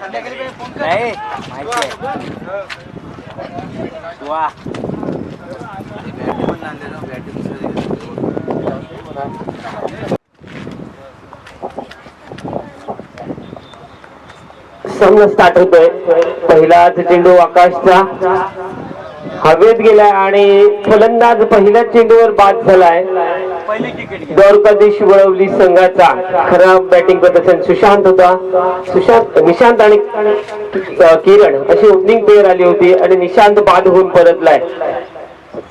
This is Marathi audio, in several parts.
नाही माहिती आहे. वा. संघ स्टार्ट होतोय. पहिलाच चेंडू आकाशचा. हवेत गेलाय आणि फलंदाज पहिल्याच चेंडूवर बाद झालाय. पहिली वळवली संघाचा खराब बॅटिंग प्रदर्शन. सुशांत होता. सुशांत निशांत आणि किरण अशी ओपनिंग प्लेअर आली होती आणि निशांत बाद होऊन परतलाय.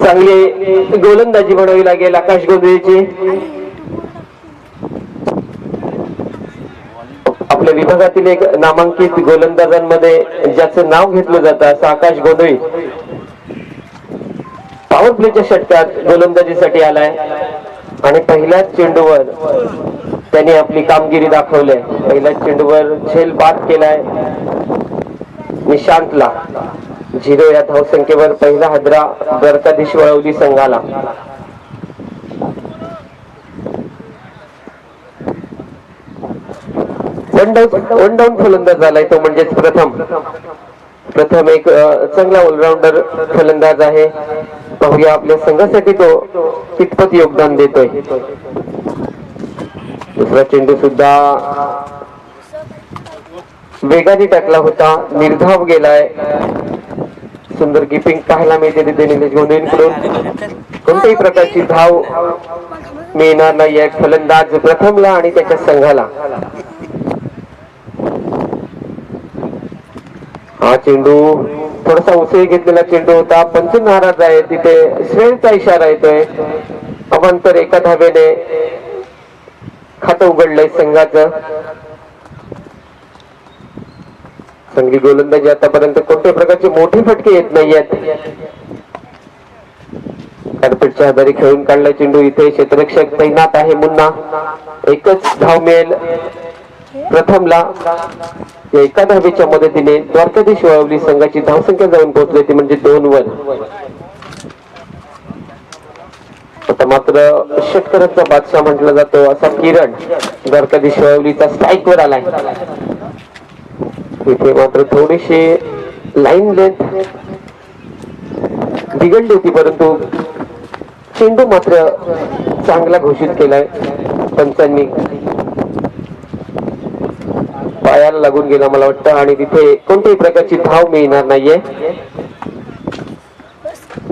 चांगली गोलंदाजी म्हणावी लागेल आकाश गोंधळेची आपल्या विभागातील एक नामांकित गोलंदाजांमध्ये ज्याचं नाव घेतलं जातं असं आकाश गोंधळी पॉवर प्लेच्या षटकात गोलंदाजीसाठी आलाय. आणि पहिल्याच चेंडूवर त्यांनी आपली कामगिरी दाखवली. पहिल्याच चेंडूवर झेल बाद केलाय निशांतला. झिरो या धावसंख्येवर पहिला हदरा द्वारकाधीश वळवली संघाला. वन डाऊन वन डाऊन फलंदाज झालाय तो म्हणजेच प्रथम. प्रथम एक चांगला ऑलराऊंडर फलंदाज आहे. पाहूया आपल्या संघासाठी तो कितपत योगदान देतोय. दुसरा चेंडू सुद्धा वेगाने टाकला होता. निर्धाव गेलाय. सुंदर किपिंग पाहायला मिळते तिथे निलेश गोंदेकडून. कोणत्याही प्रकारची धाव मिळणार नाही फलंदाज प्रथमला आणि त्याच्या संघाला. हा चेंडू थोडासा उसळी घेतलेला चेंडू होता. पंच नाराज आहे तिथे श्रेणचा इशारा येतोय. अवांतर एका धाबेने खातं उघडलंय संघाचं. संघी गोलंदाजी आतापर्यंत कोणत्याही प्रकारचे मोठे फटके येत नाहीयेत. कार्पेटच्या आधारे खेळून काढलाय चेंडू. इथे क्षेत्ररक्षक तैनात आहे मुन्ना. एकच धाव मिळेल. प्रथमला एका धावेच्या मदतीने द्वारकाधीश वळवली संघाची धावसंख्या जाऊन पोहोचली ती म्हणजे दोन वर आता मात्र षटकरांचा बादशाह म्हटला जातो असा किरण द्वारकाधीश वळवलीचा स्ट्राईक वर आलाय. इथे मात्र थोडीशी लाईन लेंथ बिघडली होती परंतु चेंडू मात्र चांगला घोषित केलाय पंचांनी. लागून गेला मला वाटतं. आणि तिथे कोणत्याही प्रकारची धाव मिळणार नाहीये.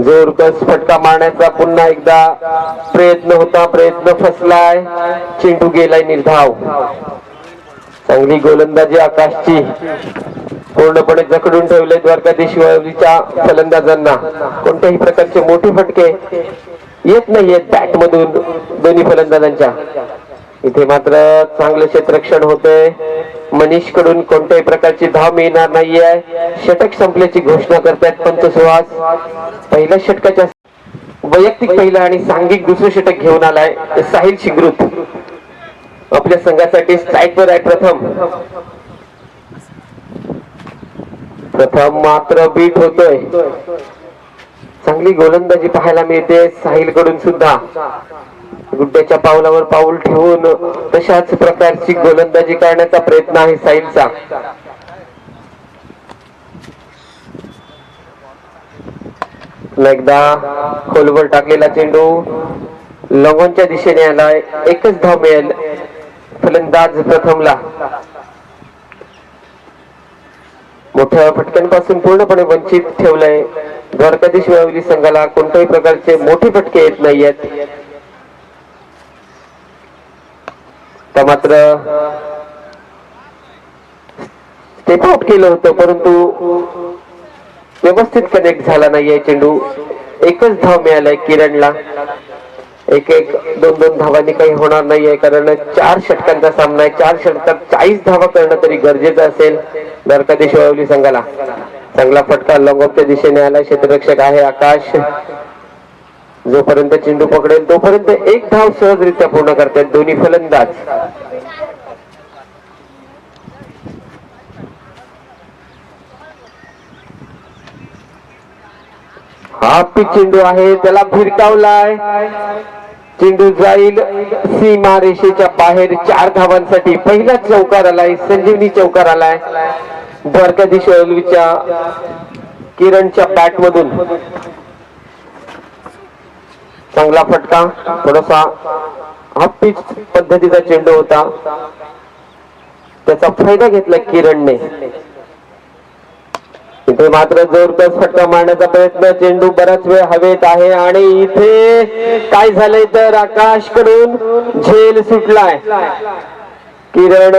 जोरकस फटका मारण्याचा पुन्हा एकदा प्रयत्न होता. प्रयत्न फसलाय. चेंडू गेलाय निर्धाव. चांगली गोलंदाजी आकाशची. पूर्णपणे जखडून ठेवले द्वारकाधीश वळवलीच्या फलंदाजांना. कोणत्याही प्रकारचे मोठे फटके येत नाहीयेत बॅट मधून दोन्ही फलंदाजांच्या. इथे मात्र चांगलं क्षेत्ररक्षण होते मनीषकडून कोणत्याही प्रकारची धाव मिळणार नाहीये. षटक संपल्याची घोषणा करतायत पंत सुहास पहिल्या षटकाच्या वैयक्तिक पहिलं आणि सांघिक दुसरं षटक घेऊन आलाय साहिल शिंगरूत आपल्या संघासाठी स्ट्राईक वर आहे प्रथम. प्रथम मात्र बीट होतोय. चांगली गोलंदाजी पाहायला मिळते साहिलकडून सुद्धा. गुड्ड्याच्या पावलावर पाऊल ठेवून तशाच प्रकारची गोलंदाजी करण्याचा प्रयत्न आहे साईलचा एकदा खोलवर टाकलेला चेंडू. लगोनच्या दिशेने आला एकच धाव मिळेल. फलंदाज प्रथमला. मोठ्या फटक्यांपासून पूर्णपणे वंचित ठेवलंय. द्वारकाधीश मिळवली संघाला कोणत्याही प्रकारचे मोठे फटके येत नाहीयेत. तर मात्र स्टेप आउट केलं होतं परंतु व्यवस्थित कनेक्ट झाला नाहीये चेंडू. एकच धाव मिळालाय किरणला. एक एक दोन दोन धावांनी काही होणार नाहीये कारण चार षटकांचा सामना आहे. चार षटकात चाळीस धावा करणं तरी गरजेचं असेल. द्वारकाधीश वळवली संघाला. चांगला फटका लॉंगॉपच्या दिशेने आला क्षेत्ररक्षक आहे आकाश. जोपर्यंत चेंडू पकडेल तोपर्यंत एक धाव सहजरित्या पूर्ण करतात दोन्ही फलंदाज. हा पी चेंडू आहे त्याला भिरकावलाय. चेंडू जाईल सीमा रेषेच्या बाहेर चार धावांसाठी. पहिला चौकार आलाय संजीवनी चौकार आलाय. द्वारकाधीश किरणच्या बॅट मधून. चांगला फटका थोडासा हा पिच पद्धतीचा चेंडू होता. त्याचा फायदा घेतला किरणने. इथे मात्र जोरदार फटका मारण्याचा प्रयत्न चेंडू बराच वेळ हवेत आहे आणि इथे काय झालंय तर आकाशकडून झेल सुटलाय. किरण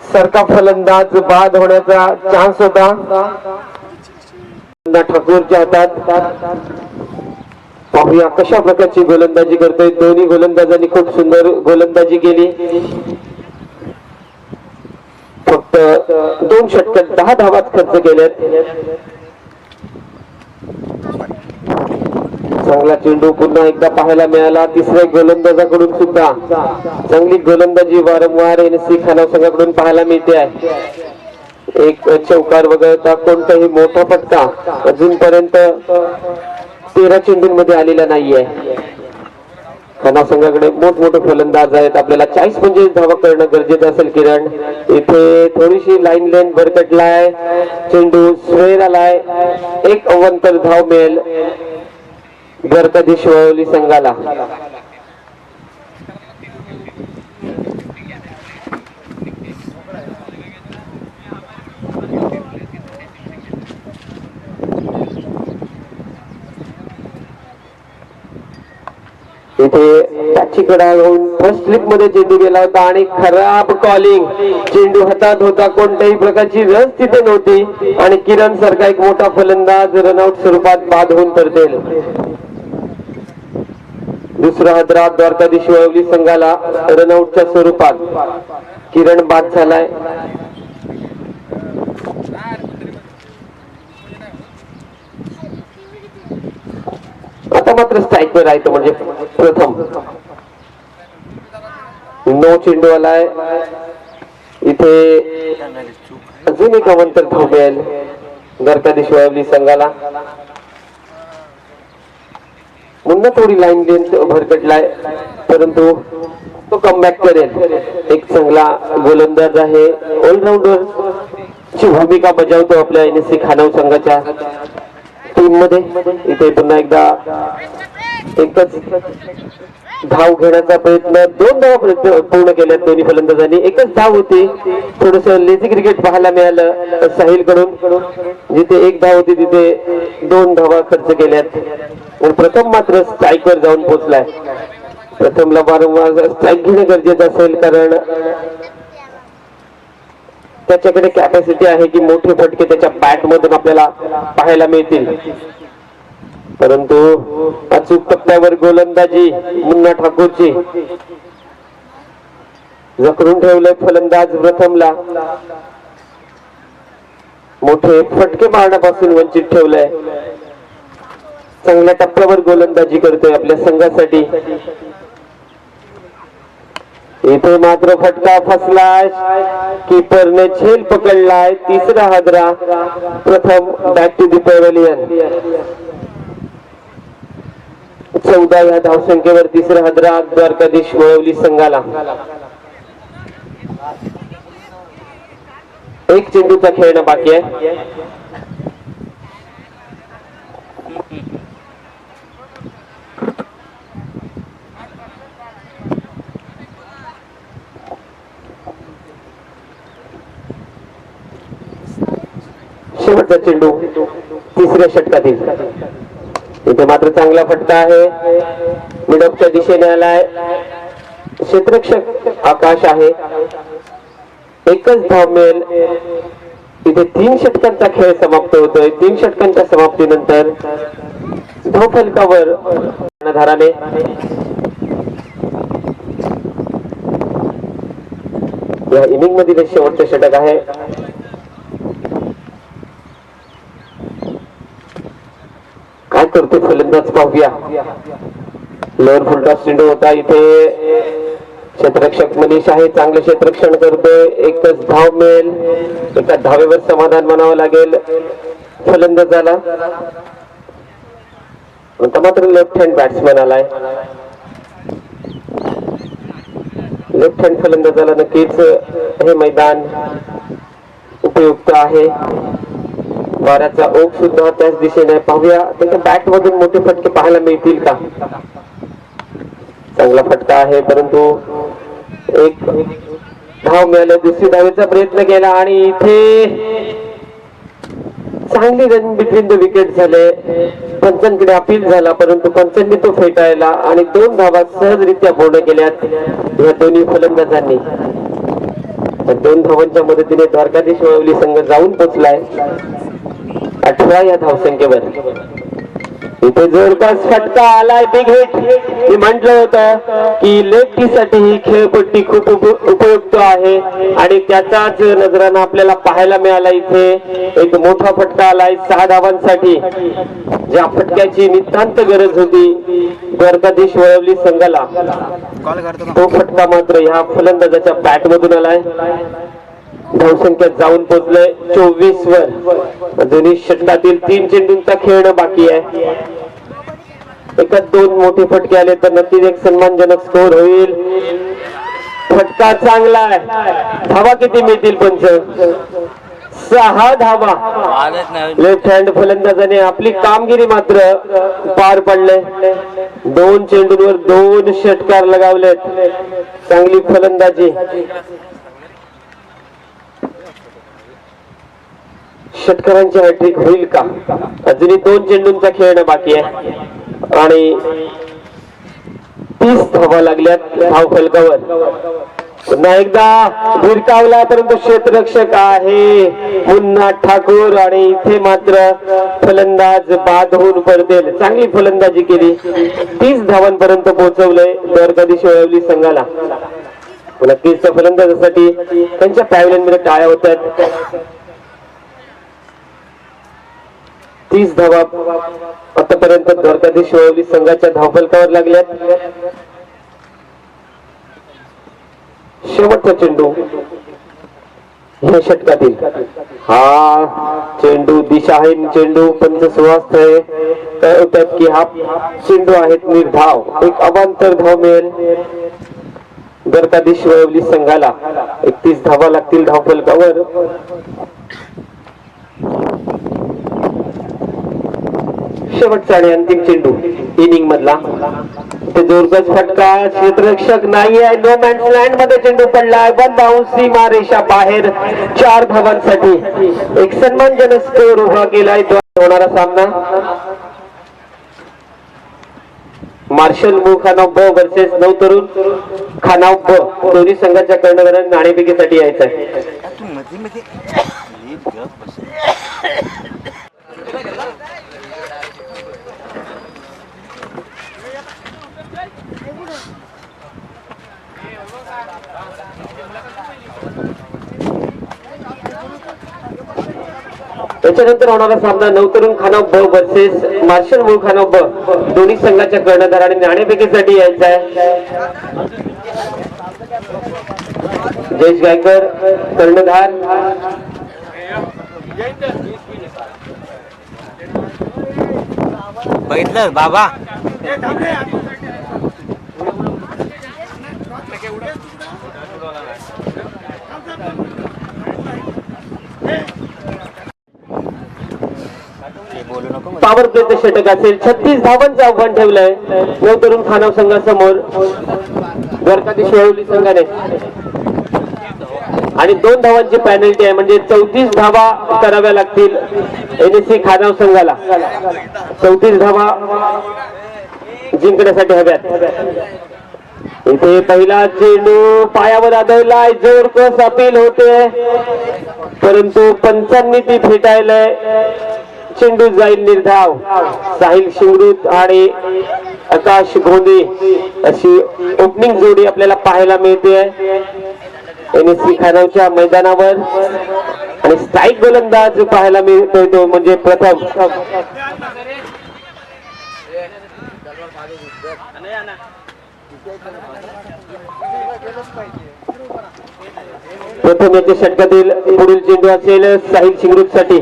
सरका फलंदाज बाद होण्याचा चान्स होता. ठाकूरच्या हातात. या कशा प्रकारची गोलंदाजी करतोय? दोन्ही गोलंदाजांनी खूप सुंदर गोलंदाजी केली. फक्त दोन षटक दहा धावात खर्च केल्यात चांगला चेंडू पुन्हा एकदा पाहायला मिळाला. तिसऱ्या गोलंदाजाकडून सुद्धा. चांगली गोलंदाजी वारंवार एन सी खानाव संघाकडून पाहायला मिळते. आहे एक चौकार वगळता कोणताही मोठा पट्टा अजूनपर्यंत तेरा चेंडूंमध्ये आलेला नाहीये. खाना संघाकडे मोठमोठे फलंदाज आहेत. आपल्याला चाळीस पंचवीस म्हणजे धावा करणं गरजेचं असेल किरण. इथे थोडीशी लाईन लेन भरकटलाय चेंडू स्वेर आलाय. एक अवंतर धाव मिळेल. द्वारकाधीश वळवली संघाला. इथे त्याची कडा घेऊन फर्स्ट स्लिपमध्ये चेंडू गेला होता आणि खराब कॉलिंग चेंडू हातात होता कोणत्याही प्रकारची रस तिथे नव्हती. आणि किरण सारखा एक मोठा फलंदाज रनआउट स्वरूपात बाद होऊन परतेल दुसरा हदरा द्वारकाधीश वळवली संघाला रनआउटच्या स्वरूपात. किरण बाद झालाय. आता राहायचं म्हणजे प्रथम. नो चेंडू आलाय. इथे अजून एक अवंतर धाव मिळेल. द्वारकाधीश संघाला. पुन्हा थोडी लाईन लेंथ भरकटलाय परंतु तो कमबॅक करेल. एक चांगला गोलंदाज आहे. ऑलराऊंडर ची भूमिका बजावतो आपल्या एन एस सी खानव संघाच्या टीममध्ये. इथे पुन्हा एकदा एकच धाव घेण्याचा प्रयत्न दोन धावा प्रयत्न पूर्ण केल्यात. दोन्ही फलंदाजांनी. एकच धाव होती. थोडस लेझी क्रिकेट पाहायला मिळालं साहिलकडून जिथे एक धाव होती तिथे दोन धावा खर्च केल्यात. पण प्रथम मात्र स्ट्राईकवर जाऊन पोहोचलाय. प्रथमला वारंवार स्ट्राईक घेणं गरजेचं असेल कारण त्याच्याकडे कॅपॅसिटी आहे की मोठे फटके त्याच्या बॅट मधून आपल्याला पाहायला मिळतील. परंतु अचूक टप्प्यावर गोलंदाजी मुन्ना ठाकूरची. जखडून ठेवलंय फलंदाज प्रथमला. मोठे फटके मारण्यापासून वंचित ठेवलंय. चांगल्या टप्प्यावर गोलंदाजी करतोय आपल्या संघासाठी. इथे मात्र फटका फसलाय. कीपरने झेल पकडलाय. तिसरा हादरा. प्रथम बॅक टू दी पेव्हलियन चौदा या धावसंख्येवर तिसरा हद्रा द्वारकाधीश वळवली संघाला. एक चेंडूचा खेळणं बाकी आहे. शेवटचा चेंडू तिसऱ्या षटकातील. इथे मात्र चांगला फटका आहे. मिडपच्या दिशेने आलाय क्षेत्रक्षक आकाश आहे. एकच धाव मिळेल. इथे तीन षटकांचा खेळ समाप्त होतोय. तीन षटकांच्या समाप्तीनंतर धाव फलकावर कर्णधाराने या इनिंग मधील शेवटचे षटक आहे. करतो फलंदाज पाहूया लोअर फुलटॉस चेंडू होता. इथे क्षेत्ररक्षक मनीष आहे. चांगले क्षेत्ररक्षण करतोय. एकच धाव मिळेल. एका धावेवर समाधान म्हणावं लागेल. फलंदाजाला आता मात्र लेफ्ट हँड बॅट्समॅन आलाय. लेफ्ट हँड फलंदाजाला नक्कीच हे मैदान उपयुक्त आहे. वाऱ्याचा ओघ सुद्धा त्याच दिशेने पाहूया. त्याच्या बॅट मधून मोठे फटके पाहायला मिळतील का? चांगला फटका आहे परंतु एक धाव मिळाले दुसरी धावेचा प्रयत्न केला आणि इथे चांगली रन बिटवीन द विकेट झाले. पंचांकडे अपील झाला परंतु पंचांनी तो फेटाळला आणि दोन धावा सहजरित्या पूर्ण केल्यात या दोन्ही फलंदाजांनी. दोन धावांच्या मदतीने द्वारकाधीश वळवली संघ जाऊन पोचलाय अठरा या धावसंख्येवर. इथे जवळपास फटका आलाय बिग हिट. मी म्हंटल होतं की लेगसाठी ही खेळपट्टी खूप उपयुक्त आहे आणि त्याचाच नजरानं आपल्याला पाहायला मिळाला इथे एक मोठा फटका आलाय सहा धावांसाठी. ज्या फटक्याची नितांत गरज होती द्वारकाधीश वळवली संघाला. तो फटका मात्र ह्या फलंदाजाच्या बॅट मधून आलाय. धावसंख्या जाऊन पोहोचले चोवीस वर. अजूनही षटकातील तीन चेंडूंचा खेळणं बाकी आहे. एका दोन मोठे फटके आले तर नक्कीच एक सन्मानजनक स्कोर होईल. फटका चांगला आहे. धावा किती मिळतील पंच? सहा धावा. लेफ्ट हँड फलंदाजाने आपली कामगिरी मात्र पार पडले. दोन चेंडूंवर दोन षटकार लगावलेत. चांगली फलंदाजी. षटकरांची हॅट्रिक होईल का? अजूनही दोन चेंडूंचा खेळणं बाकी आहे. आणि तीस धावा लागल्यात धाव फलकावर. पुन्हा एकदा भिरकावला परंतु क्षेत्ररक्षक आहे मुन्ना ठाकूर आणि इथे मात्र फलंदाज बाद होऊन परतेल चांगली फलंदाजी केली. तीस धावांपर्यंत पोहोचवलंय द्वारकाधीश वळवली संघाला. पुन्हा तीसच्या फलंदाजासाठी त्यांच्या पॅव्हलियनमध्ये टाळ्या होत आहेत तीस धावा आतापर्यंत द्वारकाधीश शिवली संघाच्या धावफलकावर लागल्यात. शेवटचा चेंडू ह्या षटकातील. हा चेंडू दिशाहीन चेंडू पंच सुवास्त आहे. कळवतात होतात की हा चेंडू आहेत निर्धाव. एक अवांतर धाव मिळेल. द्वारकाधीश वळवली संघाला एकतीस धावा लागतील धावफलकावर. शेवटचा आणि अंतिम चेंडू इनिंग मधला. ते जोरदार फटका क्षेत्ररक्षक नाही आहे. नो मॅन्स लँडमध्ये चेंडू पडलाय. वन बाउन्स सीमा रेषा बाहेर. चार धावांसाठी. एक सन्मानजनक स्कोर उभा केलाय. तो होणारा सामना. मार्शल मू खानाव ब वर्सेस नऊ तरुण. खानाव ब दोन्ही संघाच्या कर्णधारांना नाणेफेकीसाठी यायचं आहे तू मध्ये मध्ये नीट गप बस. त्याच्यानंतर होणारा सामना नवतरुण खानाव ब वर्सेस मार्शल मूळ खानाव ब. दोन्ही संघाच्या कर्णधाराने नाणेफेकीसाठी यायचा आहे. जयेश गायकर कर्णधार. बघितलं? बाबा ते बोलू नको मला. पॉवर प्लेचं षटक असेल. छत्तीस धावांचं आव्हान ठेवलंय. नवतरुण खानाव संघासमोर. द्वारकाधीश शेवली संघाने. आणि दोन धावांची पॅनल्टी आहे. म्हणजे चौतीस धावा कराव्या लागतील एनएससी खानाव संघाला. चौतीस धावा जिंकण्यासाठी हव्यात. इथे पहिला चेंडू पायावर आदळलाय. जोर कस अपील होते. परंतु पंचांनी ती फेटाळलंय. चेंडू जाईल निर्धाव. साहिल शिंगरूत आणि आकाश गोंदे अशी ओपनिंग जोडी आपल्याला पाहायला मिळते. एन एस सी खानावच्या मैदानावर आणि स्ट्राईक गोलंदाज पाहायला मिळतोय तो म्हणजे प्रथम. प्रथम याच्या षटकातील पुढील चेंडू असेल साहिल शिंगरूत साठी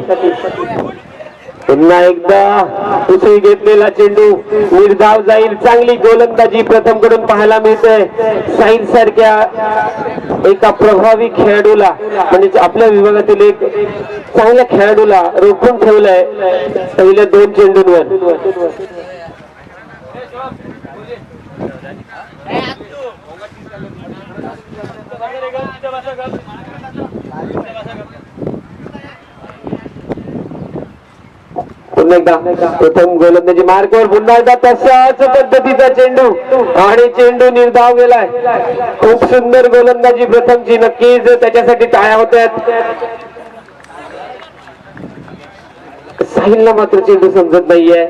पुन्हा एकदा उसळी घेतलेला चेंडू निर्धाव जाईल. चांगली गोलंदाजी प्रथमकडून पाहायला मिळते. साईन सारख्या एका प्रभावी खेळाडूला म्हणजे आपल्या विभागातील एक चांगल्या खेळाडूला रोखून ठेवलंय पहिल्या दोन चेंडूंवर. पुन्हा एकदा. प्रथम गोलंदाजी मार्गावर पुन्हा एकदा तशाच पद्धतीचा चेंडू. आणि चेंडू निर्धाव गेलाय खूप सुंदर गोलंदाजी प्रथमची. नक्कीच त्याच्यासाठी टाळ्या होत साहिलला मात्र चेंडू समजत नाहीये.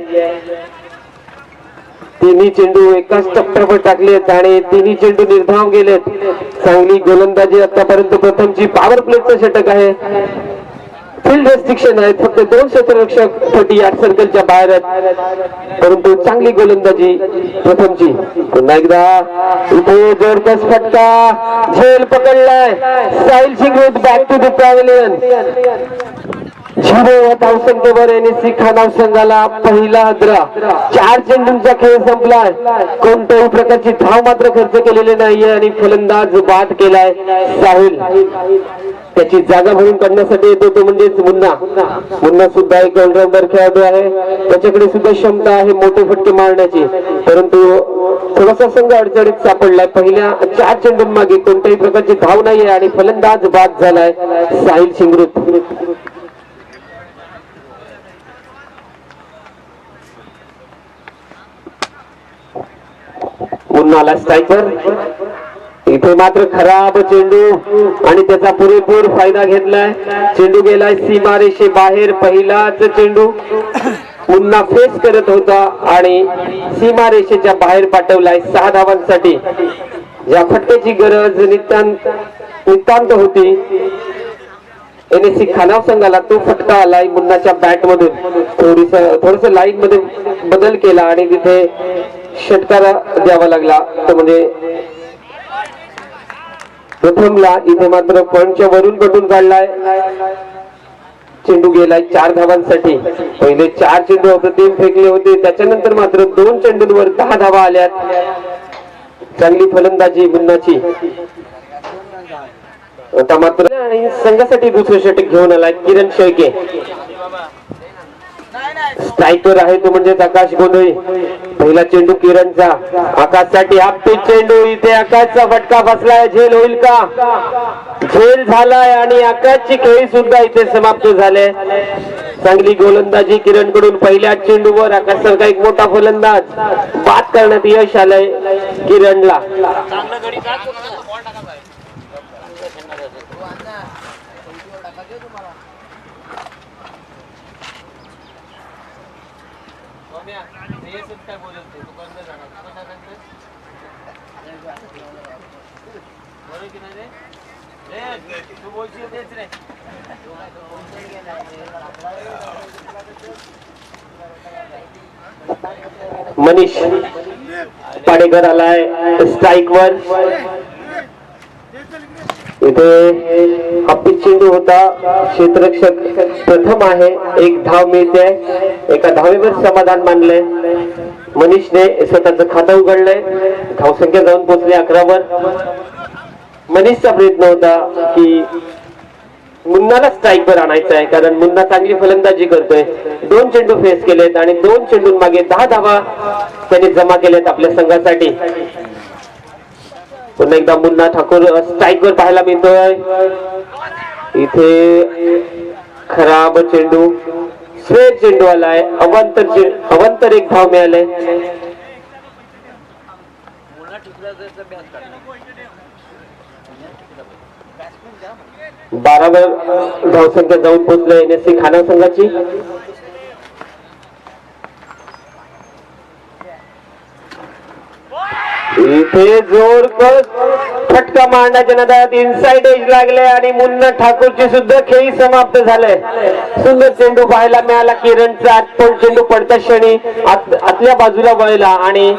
तिन्ही चेंडू एकाच टप्प्यावर टाकलेत आणि तिन्ही चेंडू निर्धाव गेलेत. चांगली गोलंदाजी आतापर्यंत प्रथमची पॉवर प्लेटचं षटक आहे. फील्ड रेस्ट्रिक्शन आहेत फक्त दोन क्षेत्ररक्षक फटी आठ सर्कलच्या बाहेर आहेत. परंतु चांगली गोलंदाजी प्रथमची. पुन्हा एकदा इथे जोरदार फटका. झेल पकडलाय. Sahil Singh back to the pavilion zero धावसंख्येवर NSC Khanav संघाला पहिला हद्रा चार चेंडूंचा खेळ संपलाय. कोणत्याही प्रकारची धाव मात्र खर्च केलेली नाहीये आणि फलंदाज बाद केलाय साहिल. त्याची जागा भरून काढण्यासाठी येतो तो म्हणजेच मुन्ना. मुन्ना सुद्धा एक ऑलराऊंडर खेळाडू आहे. त्याच्याकडे सुद्धा क्षमता आहे मोठे फटके मारण्याची. परंतु थोडासा संघ अडचणीत सापडलाय. पहिल्या चार चेंडूंमागे कोणत्याही प्रकारची धाव नाहीये आणि फलंदाज बाद झालाय साहिल शिंगरूत. उन्हाला स्ट्रायकर इथे मात्र खराब चेंडू आणि त्याचा पुरेपूर फायदा घेतलाय. चेंडू गेलाय सीमारेषे बाहेर पहिलाच चेंडू. पुन्हा फेस करत होता आणि सीमारेषेच्या बाहेर पाठवलाय सहा धावांसाठी. ज्या फटक्याची गरज नितांत नितांत होती. एनएससी खानाव संघाला तो फटका आलाय मुन्नाच्या बॅट मधून. थोडीस थोडस लाईन मध्ये बदल केला आणि तिथे षटकारा द्यावा लागला. तो म्हणजे प्रथमला इथे मात्र पॉइंटच्या वरून कटून काढलाय. चेंडू गेलाय चार धावांसाठी. पहिले चार चेंडू अप्रतिम फेकले होते. त्याच्यानंतर मात्र दोन चेंडूंवर दहा धावा आल्यात. चांगली फलंदाजी मुन्नाची आता मात्र आणि संघासाठी दुसरं षटक घेऊन आलाय किरण शेळके. स्ट्रायकर आहे तो म्हणजे आकाश गोंधळी पहिला चेंडू किरणचा. आकाशसाठी आपटी चेंडू. इथे आकाशचा फटका बसलाय. झेल होईल का? झेल झालाय आणि आकाशची खेळी सुद्धा इथे समाप्त झाले. चांगली गोलंदाजी किरणकडून पहिल्या चेंडूवर आकाश सारखा एक मोठा फलंदाज? बाद करण्यात यश आलंय किरणला. मनीष पाडेकर आलाय स्ट्राईक वर. इथे हप्पी चेंडू होता. क्षेत्ररक्षक प्रथम आहे. एक धाव मिळते. एका धावेवर समाधान मानलंय. मनीषने स्वतःच खातं उघडलंय. धावसंख्या जाऊन पोहोचली अकरावर मनीषचा प्रयत्न होता की मुन्नाला स्ट्राईक वर आणायचं आहे कारण मुन्ना चांगली फलंदाजी करतोय. दोन चेंडू फेस केलेत आणि दोन चेंडूं मागे दहा धावा त्याने जमा केल्यात आपल्या संघासाठी. पुन्हा एकदा मुन्ना ठाकूर स्ट्राईक वर पाहायला मिळतोय. इथे खराब चेंडू स्वेद चेंडू आलाय. अवांतर अवंतर अवांतर एक धाव मिळालाय. बाराव्या धावसंख्या जाऊन पोहोचले सी खाना संघाची. इथे जोर फटका मारण्याच्या नदात इनसाइड एज लागले आणि मुन्ना ठाकूरची सुद्धा खेळी समाप्त झाले. सुंदर चेंडू पाहायला मिळाला किरणचा आतपण चेंडू पडत्या क्षणी आतल्या बाजूला वळला आणि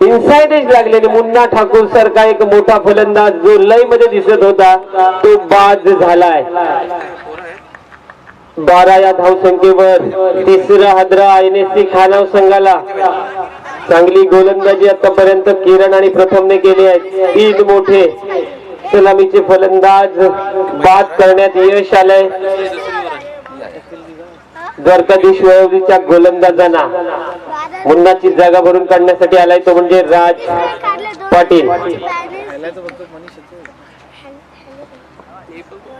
इनसाइड एज मुन्ना ठाकूर सारखा एक मोठा फलंदाज जो लयमध्ये दिसत होता तो बाद झालाय. बारा या धावसंख्येवर तिसरा हद्रा एन एस सी खानाव संघाला. चांगली गोलंदाजी आतापर्यंत किरण आणि प्रथमने केली आहे. तीन मोठे सलामीचे फलंदाज बाद करण्यात यश आलंय. द्वारकाधीश वयोवरीच्या गोलंदाजांना. मुन्नाची जागा भरून काढण्यासाठी आलाय तो म्हणजे राज पाटील.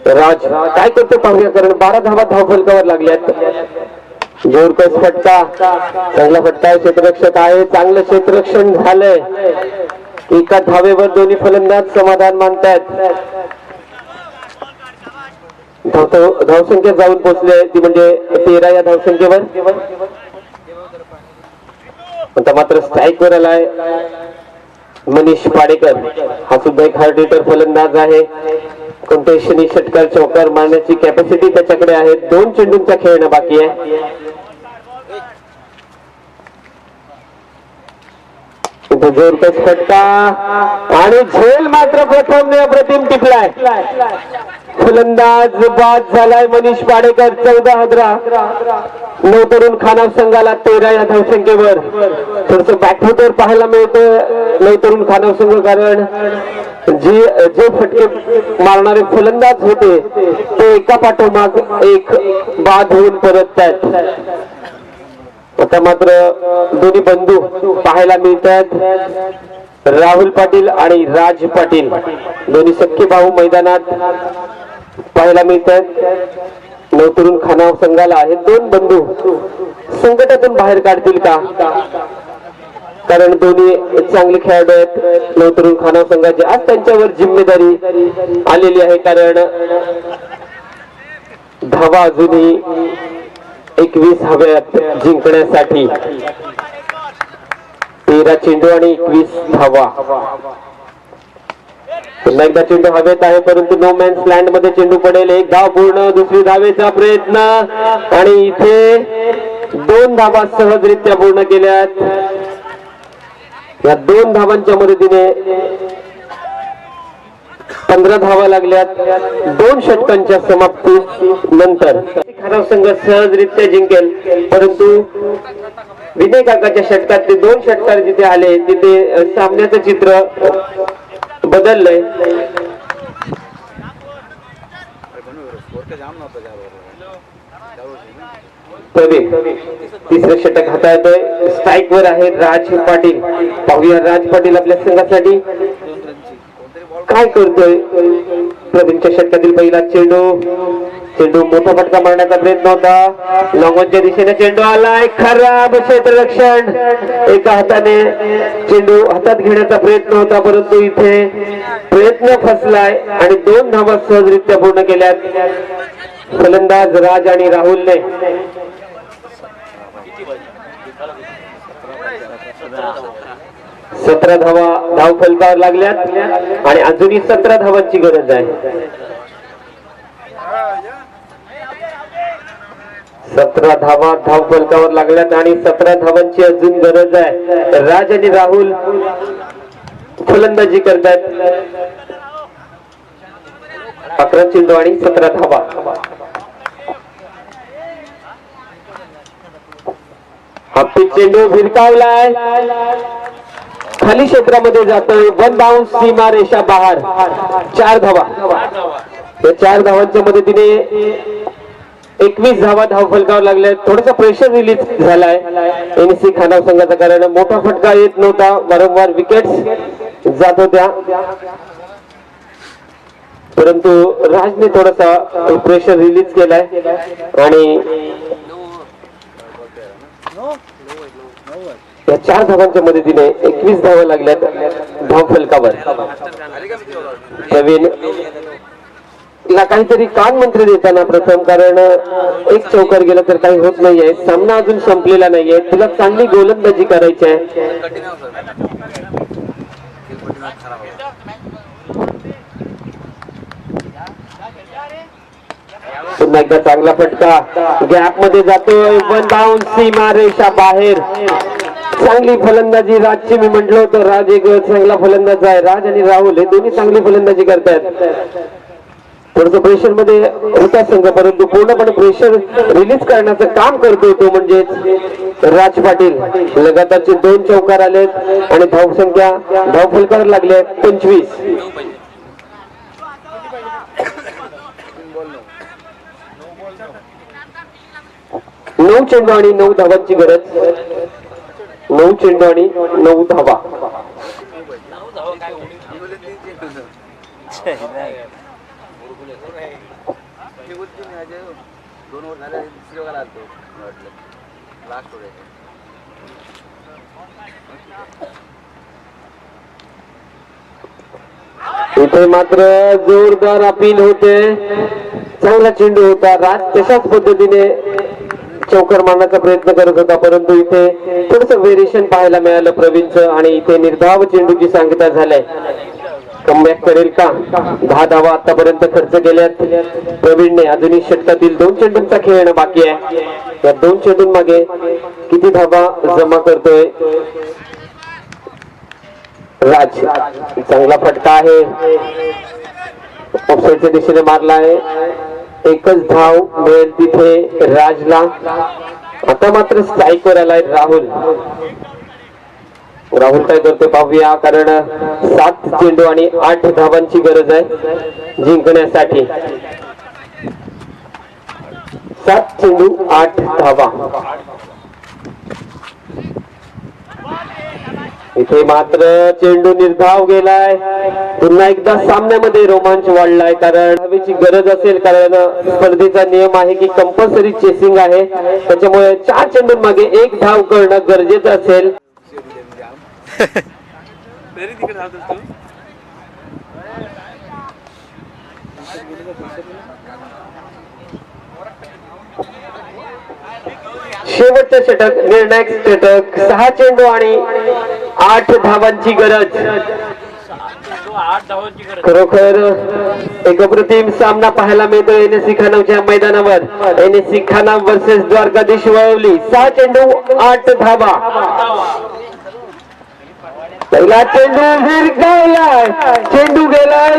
राज काय करतो पाहूया कारण बारा धावा धावफलकावर लागल्यात. जोरकस फटका? चांगला फटका आहे क्षेत्ररक्षक आहे. चांगलं क्षेत्ररक्षण झालंय. एका धावेवर दोन्ही फलंदाज समाधान मानतायत. धावसंख्या जाऊन पोहोचले ती म्हणजे तेरा या धावसंख्येवर. आता मात्र स्ट्राईक वर आलाय मनीष पाडेकर हा सुद्धा एक हार्ड हिटर फलंदाज आहे. कोणत्याही शनी षटकार चौकार मारण्याची कॅपॅसिटी त्याच्याकडे आहे. दोन चेंडूंचा खेळणं बाकी आहे. इथं जोरकस फटका आणि झेल मात्र प्रथम अप्रतिम टिकलाय फलंदाज बाद झालाय मनीष पाडेकर चौदा हजरा. नऊ तरुण खानाव संघाला तेरा या धावसंख्येवर. थोडस बॅकफुटवर पाहायला मिळतं नऊ तरुण खानाव संघ कारण जी जे फटके मारणारे फलंदाज होते ते एका पाठोमाग एक बाद होऊन परत आहेत आता मात्र दोन्ही बंधू पाहायला मिळतात राहुल पाटील आणि राज पाटील दोन्ही सख्खे भाऊ मैदानात पाहायला मिळतात. नवतरुण खानाव संघाला हे दोन बंधू संकटातून बाहेर काढतील का? कारण दोन्ही चांगले खेळाडू आहेत. नवतरुण खानाव संघाची आज त्यांच्यावर जिम्मेदारी आलेली आहे. कारण धावा अजूनही एकवीस हव्यात जिंकण्यासाठी. तेरा चेंडू आणि एकवीस हवा पुन्हा एकदा चेंडू हवेत आहे परंतु नो मॅन्स लँडमध्ये चेंडू पडेल. एक धाव पूर्ण दुसरी धावेचा प्रयत्न. आणि इथे दोन धावा सहजरित्या पूर्ण केल्यात. या दोन धावांच्या मदतीने पंधरा धावा लागल्यात. दोन षटकांच्या समाप्ती नंतर. खराब संघ सहजरित्या जिंकेल परंतु विनय काकाच्या षटकातले दोन षटकार जिथे आले तिथे सामन्याचं चित्र बदललंय. तिसरं षटक हाताळतोय. स्ट्राईक वर आहे राज पाटील. पाहूया राज पाटील आपल्या संघासाठी. काय करतोय? प्रवीणच्या षटकातील पहिला चेंडू. चेंडू मोठा फटका मारण्याचा प्रयत्न होता. लॉंगॉनच्या दिशेने चेंडू आलाय. खराब क्षेत्ररक्षण. एका हाताने चेंडू हातात घेण्याचा प्रयत्न होता परंतु इथे प्रयत्न फसलाय आणि दोन धावा सहजरित्या पूर्ण केल्यात. फलंदाज राज आणि राहुलने. सतरा धावा धाव फलकावर लागल्यात आणि अजूनही सतरा धावांची गरज आहे. सतरा धावा धाव फलकावर लागल्यात आणि सतरा धावांची अजून गरज आहे. राज आणि राहुल फलंदाजी करतात अकरा चेंडू आणि सतरा धावा. हापी चेंडू भिरकावलाय. खाली क्षेत्रामध्ये जातोय. वन बाउन्स सीमा रेषा बाहेर. चार धावा. या चार धावांच्या मध्ये तिने एकवीस धावा धाव फलकावर लागल्या थोडासा प्रेशर रिलीज झालाय. एनसी खानाव संघाचा कारण मोठा फटका येत नव्हता. वारंवार विकेट्स जात होत्या. परंतु राजने थोडासा प्रेशर रिलीज केलाय. आणि या चार धावांच्या मदतीने एकवीस धावा लागल्यात धाव फलकावर. प्रवीण ला काहीतरी कान मंत्र देताना प्रथम कारण एक चौकार गेला तर काही होत नाहीये. सामना अजून संपलेला नाहीये. तुला चांगली गोलंदाजी करायची आहे. पुन्हा एकदा चांगला फटका. गॅपमध्ये जातोय. वन डाऊन सीमा रेषा बाहेर. चांगली फलंदाजी राजची मी म्हटलं होतं राज एक चांगला फलंदाज आहे. राज आणि राहुल हे दोन्ही चांगली फलंदाजी करतायत. थोडस प्रेशरमध्ये होता संघ परंतु पूर्णपणे प्रेशर रिलीज करण्याचं काम करतोय तो म्हणजेच राज पाटील. लगातारचे दोन चौकार आलेत आणि धावसंख्या धावफलकार लागले पंचवीस. नऊ चेंडू आणि नऊ धावांची गरज. नऊ चेंडू आणि नऊ धावा. इथे मात्र जोरदार अपील होते. चांगला चेंडू होता. राज तशाच पद्धतीने चौकर मारण्याचा प्रयत्न करत होता परंतु इथे थोडस व्हेरिएशन पाहायला मिळालं प्रवीणचं आणि इथे निर्धाव चेंडूची सांगता झालाय कमबॅक करेल का? दहा धावा आतापर्यंत खर्च केल्यात. प्रवीणने अजूनही षटकातील दोन चेंडूंचा खेळणं बाकी आहे. या दोन चेंडूं मागे किती धावा जमा करतोय? राज चांगला फटका आहे. ऑफसाईडच्या दिशेने मारला आहे. एकच धाव मिळेल तिथे राजला. आता मात्र स्ट्राईक वर आलाय राहुल. राहुल काय करतो पाहूया कारण सात चेंडू आणि आठ धावांची गरज आहे जिंकण्यासाठी. सात चेंडू आठ धावा. इथे मात्र चेंडू निर्धाव गेलाय. पुन्हा एकदा सामन्यामध्ये रोमांच वाढलाय कारण हवेची गरज असेल कारण स्पर्धेचा नियम आहे की कंपल्सरी चेसिंग आहे. त्याच्यामुळे चार चेंडू मागे एक धाव करणं गरजेचं असेल. शेवटचं षटक निर्णायक षटक सहा चेंडू आणि आठ धावांची गरज. खरोखर एक अप्रतिम सामना पाहायला मिळतो एन एस सी खानावच्या मैदानावर. N S C Khanav versus Dwarkadhish वळवली. सहा चेंडू आठ धावा. पहिला चेंडू विरघळलाय चेंडू गेलाय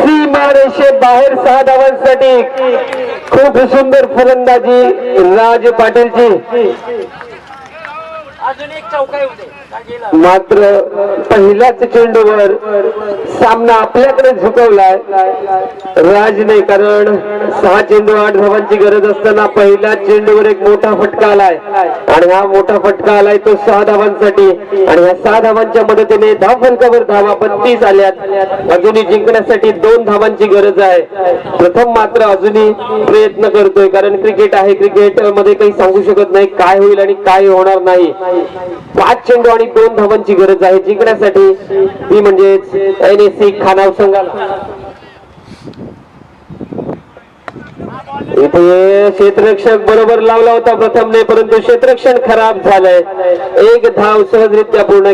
सीमारेषे बाहेर सहा धावांसाठी. खूप सुंदर फलंदाजी राज पाटीलची. अजून एक चौका येऊ दे का गेला मात्र पहिल्याच चेंडूवर सामना आपल्याकडे झुकवलाय. राज नाही कारण सहा चेंडू आठ धावांची गरज असताना पहिल्या चेंडूवर एक मोठा फटका आलाय. आणि हा मोठा फटका आलाय तो सहा धावांसाठी. आणि या सहा धावांच्या मदतीने धाव फलकावर धावा बत्तीस आल्यात. अजूनही जिंकण्यासाठी दोन धावांची गरज आहे. प्रथम मात्र अजूनही प्रयत्न करतोय कारण क्रिकेट आहे. क्रिकेटमध्ये काही सांगू शकत नाही काय होईल आणि काय होणार नाही. पाच चेंडू आणि दोन धावांची गरज आहे. जिंकण्यासाठी ती म्हणजेच एन एस सी खानाव संघाला. इथे क्षेत्ररक्षक बरोबर लावला होता प्रथम नाही परंतु क्षेत्ररक्षण खराब झालंय. एक धाव सहजरित्या पूर्ण